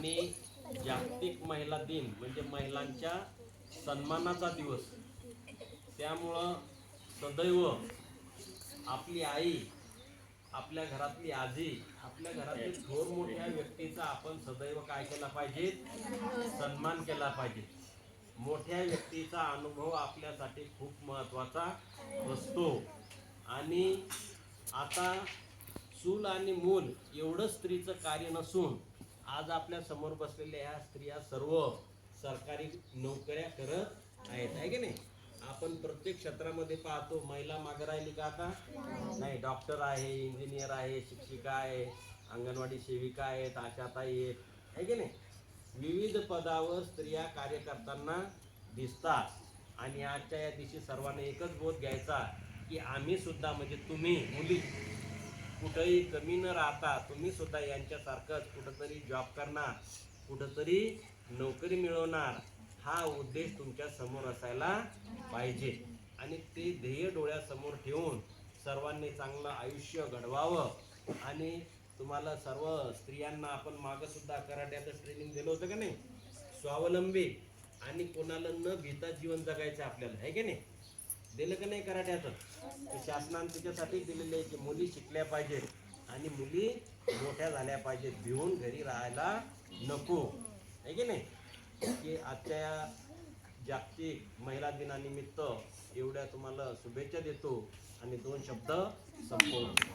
आणि जागतिक महिला दिन म्हणजे महिलांच्या सन्मानाचा दिवस. त्यामुळं सदैव आपली आई आपल्या घरातली आजी आपल्या घरातील थोर मोठ्या व्यक्तीचा आपण सदैव काय केला पाहिजे? सन्मान केला पाहिजे. मोठ्या व्यक्तीचा अनुभव आपल्यासाठी खूप महत्त्वाचा असतो. आणि आता चूल आणि मूल एवढं स्त्रीचं कार्य नसून आज आपल्यासमोर बसलेल्या ह्या स्त्रिया सर्व सरकारी नोकऱ्या करत आहेत आहे की नाही? आपण प्रत्येक क्षेत्रामध्ये पाहतो महिला मागे राहिली का आता? नाही डॉक्टर आहे इंजिनियर आहे शिक्षिका आहे अंगणवाडी सेविका आहेत आशाताई आहेत आहे की नाही? विविध पदावर स्त्रिया कार्य करताना दिसतात. आणि आजच्या या दिवशी सर्वांना एकच बोध घ्यायचा की आम्ही सुद्धा म्हणजे तुम्ही मुली कुठंही कमी न राहता तुम्ही सुद्धा यांच्यासारखंच कुठंतरी जॉब करणार कुठंतरी नोकरी मिळवणार हा उद्देश तुमच्यासमोर असायला पाहिजे. आणि ते ध्येय डोळ्यासमोर ठेवून सर्वांनी चांगलं आयुष्य घडवावं. आणि तुम्हाला सर्व स्त्रियांना आपण मागंसुद्धा कराट्याचं ट्रेनिंग दिलं होतं का नाही? स्वावलंबी. आणि कोणाला न भीता जीवन जगायचं आपल्याला आहे की नाही? दिलं का नाही कराट्याचं? ते शासनाने त्याच्यासाठी दिलेलं आहे की मुली शिकल्या पाहिजेत आणि मुली मोठ्या झाल्या पाहिजेत. भिवून घरी राहायला नको. आहे की नाही? की आजच्या जागतिक महिला दिनानिमित्त एवढ्या तुम्हाला शुभेच्छा देतो आणि दोन शब्द संपवतो.